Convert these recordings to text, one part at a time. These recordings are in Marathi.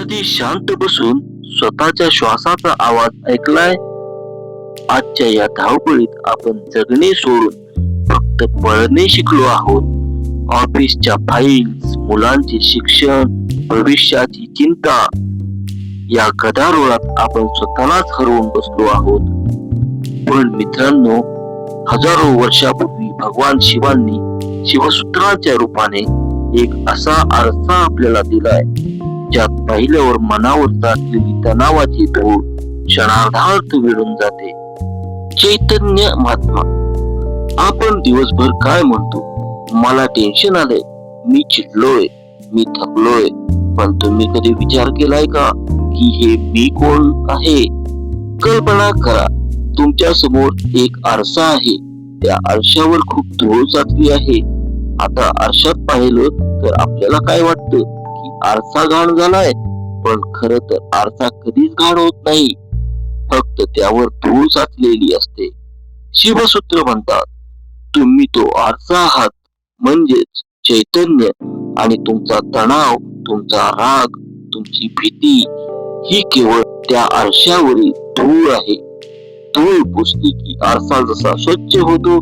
कधी शांत बसून स्वतःच्या श्वासाचा आवाज ऐकलाय. आजच्या या धावपळीत आपण जगणे सोडून फक्त पळणे शिकलो आहोत. ऑफिसच्या फाईल्स मुलांचे शिक्षण भविष्याची चिंता या गदारोळात आपण स्वतःलाच हरवून बसलो आहोत. पण मित्रांनो हजारो वर्षापूर्वी भगवान शिवांनी शिवसूत्रांच्या रूपाने एक असा आरसा आपल्याला दिलाय. ज्या पाहिल्यावर मनावर साचलेली तणावाची धूळ क्षणार्धार्थ विरून जाते. चैतन्य महात्मा आपण दिवसभर काय म्हणतो? मला टेन्शन आलंय. मी चिडलोय मी थकलोय. पण तुम्ही कधी विचार केलाय का की हे मी कोण आहे? कल्पना करा तुमच्यासमोर एक आरसा आहे. त्या आरशावर खूप धूळ साचली आहे. आता आरशात पाहिलं तर आपल्याला काय वाटतं? आरसा घाण झालाय पण खर तर आरसा कधीच गाण होत नाही. फक्त त्यावर धूळ साचलेली असते. शिवसूत्र म्हणतात तुम्ही तो आरसा आहात म्हणजेच चैतन्य आणि तुमचा तणाव तुमचा राग तुमची भीती ही केवळ त्या आरशावरील धूळ आहे. धूळ पुसली की आरसा जसा स्वच्छ होतो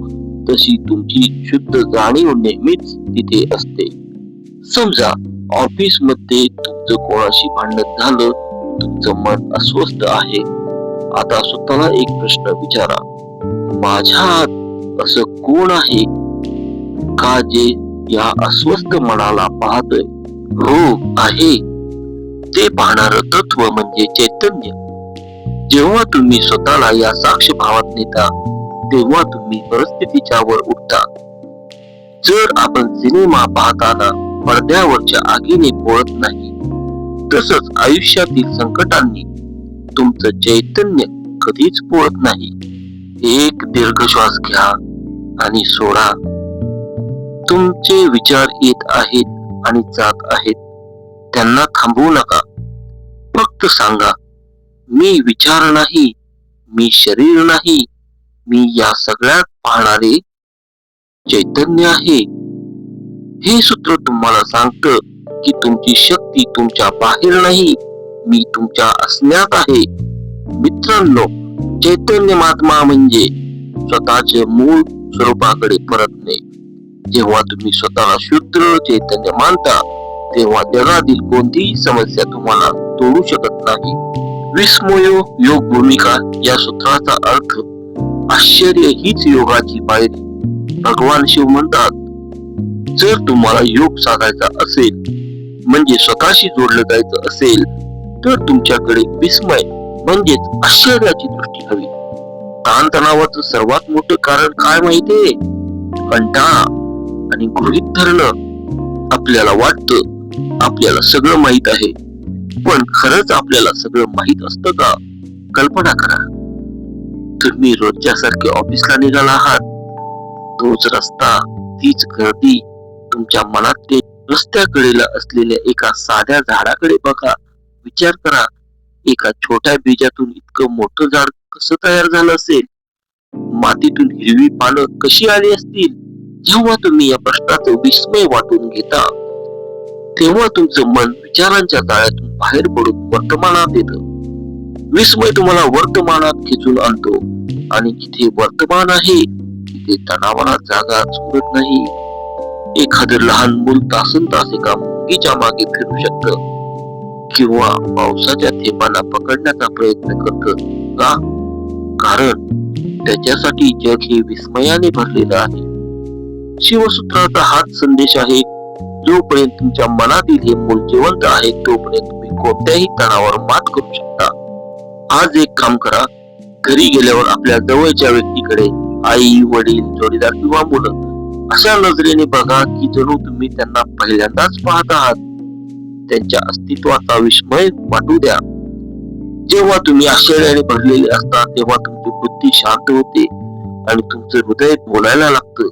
तशी तुमची शुद्ध जाणीव नेहमीच तिथे असते. समजा ऑफिसमध्ये तुमचं कोणाशी भांडण झालं तुमचं मन अस्वस्थ आहे? आता स्वतःला एक प्रश्न विचारा. माझ्यात असं कोण आहे? का जे या अस्वस्थ मनाला पाहतोय? रोग आहे. ते पाहणार तत्व म्हणजे चैतन्य. जेव्हा तुम्ही स्वतःला या साक्ष भावात नेता तेव्हा तुम्ही परिस्थितीच्या वर उठता. जर आपण सिनेमा पाहताना पडद्यावरच्या आगीने पोळत नाही. तसंच आयुष्यातील संकटांनी तुमचं चैतन्य कधीच पोळत नाही. एक दीर्घ श्वास घ्या आणि सोडा. तुमचे विचार येत आहेत आणि जात आहेत. त्यांना थांबवू नका. फक्त सांगा मी विचार नाही मी शरीर नाही मी या सगळ्यात पाहणारे चैतन्य आहे. हे सूत्र तुम्हाला सांगतं की तुमची शक्ती तुमच्या बाहेर नाही मी तुमच्या असण्यात आहे. मित्रांनो चैतन्य महात्मा म्हणजे स्वतःचे मूळ स्वरूपाकडे परतणे जेव्हा तुम्ही स्वतःला शूद्र चैतन्य मानता तेव्हा जगातील कोणतीही समस्या तुम्हाला तोडू शकत नाही. विस्मयो योग भूमिका या सूत्राचा अर्थ आश्चर्य हीच योगाची पायरी. भगवान शिव म्हणतात जर तुम्हाला योग साधायचा असेल म्हणजे स्वतःशी जोडलं जायचं असेल तर तुमच्याकडे विस्मय म्हणजेच आश्चर्याची दृष्टी हवी. ताणतणावाचं सर्वात मोठं कारण काय माहितीये कंटाळा आणि गृहित धरणं आपल्याला वाटतं आपल्याला सगळं माहीत आहे. पण खरंच आपल्याला सगळं माहीत असतं का? कल्पना करा. तुम्ही रोजच्या सारखे ऑफिसला निघाला आहात. तोच रस्ता तीच गर्दी तुमच्या मनात ते रस्त्याकडेला असलेल्या एका साध्या झाडाकडे बघा. विचार करा एका छोट्या बीजातून इतकं मोठं झाड कसं तयार झालं असेल? मातीतून हिरवी पानं कशी आली असतील? जेव्हा तुम्ही या प्रश्नाचं विस्मय वाटून घेता तेव्हा तुमचं मन विचारांच्या जाळ्यातून बाहेर पडून वर्तमानात येत. विस्मय तुम्हाला वर्तमानात खेचून आणतो. आणि जिथे वर्तमान आहे तिथे तणावाला जागा सोडत नाही. एखादं लहान मूल तासन तास एका मुंगीच्या मागे फिरू शकत. किंवा पावसाच्या थेंबांना पकडण्याचा प्रयत्न करत. का? कारण त्याच्यासाठी जग हे विस्मयाने भरलेलं आहे. शिवसूत्राचा हाच संदेश आहे जोपर्यंत तुमच्या मनातील हे मूल जिवंत आहे तोपर्यंत तुम्ही कोणत्याही तणावर मात करू शकता. आज एक काम करा. घरी गेल्यावर आपल्या जवळच्या व्यक्तीकडे आई वडील जोडीदार किंवा मुलं अशा नजरेने बघा की जणू तुम्ही त्यांना पहिल्यांदाच पाहत आहात. त्यांच्या अस्तित्वाचा विस्मय वाटू द्या. जेव्हा तुम्ही आश्चर्याने भरलेले असता तेव्हा तुमची बुद्धी शांत होते आणि तुमचं हृदय बोलायला लागतं.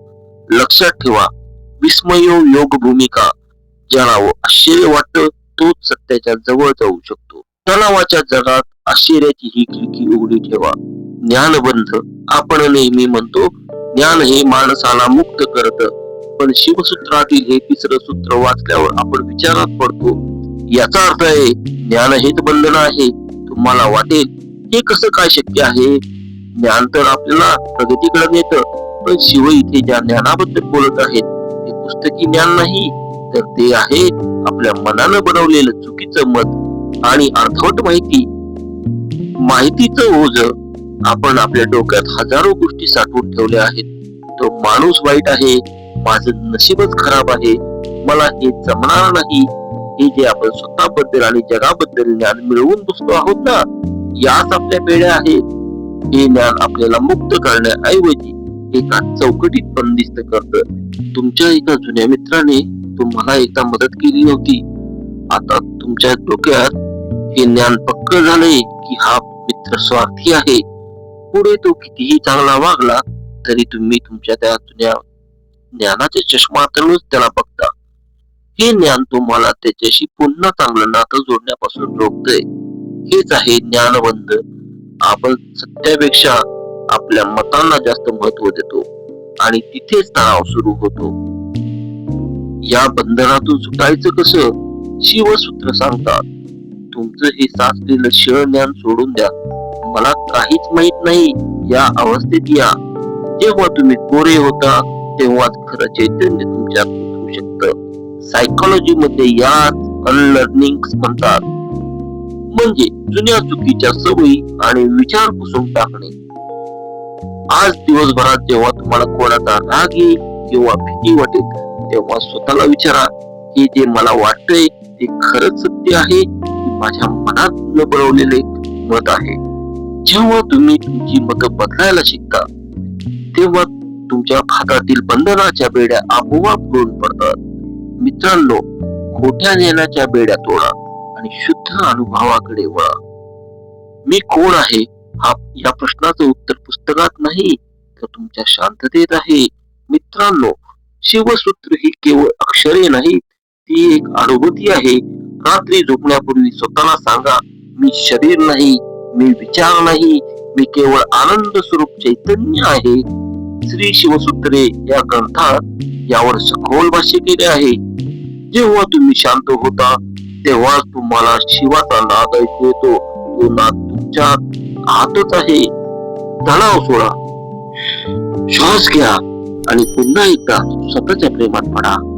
लक्षात ठेवा विस्मयो योग भूमिका ज्याला आश्चर्य वाटतं तोच सत्याच्या जवळ जाऊ शकतो. तणावाच्या जगात आश्चर्याची ही खिडकी उघडी ठेवा. ज्ञानबंध आपण नेहमी म्हणतो ज्ञान हे माणसाला मुक्त करत पण शिवसूत्रातील हे तिसरं सूत्र वाचल्यावर आपण विचारात पडतो याचा अर्थ आहे ज्ञान हेच बंधन आहे तुम्हाला वाटेल हे कसं काय शक्य आहे? ज्ञान तर आपल्याला प्रगतीकडे नेत पण शिव इथे ज्या ज्ञानाबद्दल बोलत आहेत ते पुस्तकी ज्ञान नाही तर ते आहे आपल्या मनानं बनवलेलं चुकीचं मत आणि अर्धवट माहिती. माहितीचं ओझ आपण आपल्या डोक्यात हजारो गोष्टी साठवून ठेवल्या आहेत. तो माणूस वाईट आहे माझं नशीबच खराब आहे मला हे जमणार नाही. हे जे आपण स्वतःबद्दल आणि जगाबद्दल ज्ञान मिळवून बसतो आहोत ना याच आपल्या पेढ्या आहेत. हे ज्ञान आपल्याला मुक्त करण्याऐवजी एका चौकटीत बंदिस्त करत. तुमच्या एका जुन्या मित्राने तुम्हाला एकदा मदत केली होती आता तुमच्या डोक्यात हे ज्ञान पक्क झाले की हा मित्र स्वार्थी आहे. पुढे तो कितीही चांगला वागला तरी तुम्ही तुमच्या त्या जुन्या ज्ञानाच्या चष्मातूनच त्याला बघता. हे ज्ञान तुम्हाला त्याच्याशी पुन्हा चांगलं नातं जोडण्यापासून रोखतंय. हेच आहे ज्ञानबंध. आपण सत्यापेक्षा आपल्या मतांना जास्त महत्त्व देतो आणि तिथेच तणाव सुरू होतो. या बंधनातून सुटायचं कसं? शिवसूत्र सांगतात. तुमचं हे साचलेलं शिळ ज्ञान सोडून द्या. मला काहीच माहीत नाही. या अवस्थेत या. जेव्हा तुम्ही कोरे होता तेव्हाच खरं चैतन्य तुमच्यात उतरू शकत. सायकोलॉजी मध्ये याच अनलर्निंग म्हणतात. म्हणजे जुन्या चुकीच्या सवयी आणि विचार पुसून टाकणे. आज दिवसभरात जेव्हा तुम्हाला कोणाचा राग येईल किंवा भीती वाटेल तेव्हा स्वतःला विचारा की जे मला वाटतंय ते खरंच सत्य आहे की माझ्या मनात न बनवलेले मत आहे. जेव्हा तुम्ही तुमची मतं बदलायला शिकता तेव्हा तुमच्या हातातील बंधनाच्या बेड्या आपोआप गळून पडतात. मित्रांनो खोट्या ज्ञानाच्या बेड्या तोडा आणि शुद्ध अनुभवाकडे वळा. मी कोण आहे हा या प्रश्नाचं उत्तर पुस्तकात नाही तर तुमच्या शांततेत आहे. मित्रांनो शिवसूत्र ही केवळ अक्षरे नाही ती एक अनुभूती आहे. रात्री झोपण्यापूर्वी स्वतःला सांगा मी शरीर नाही मी विचार नाही मी केवळ आनंद स्वरूप चैतन्य आहे. श्री शिवसूत्रे या ग्रंथात यावर सखोल भाष्य केले आहे. जेव्हा तुम्ही शांत होता तेव्हा तुम्हाला शिवाचा नाद ऐकू येतो. तो नाद तुमच्या आतच आहे. तणाव सोडा. श्वास घ्या आणि पुन्हा एकदा स्वतःच्या प्रेमात पडा.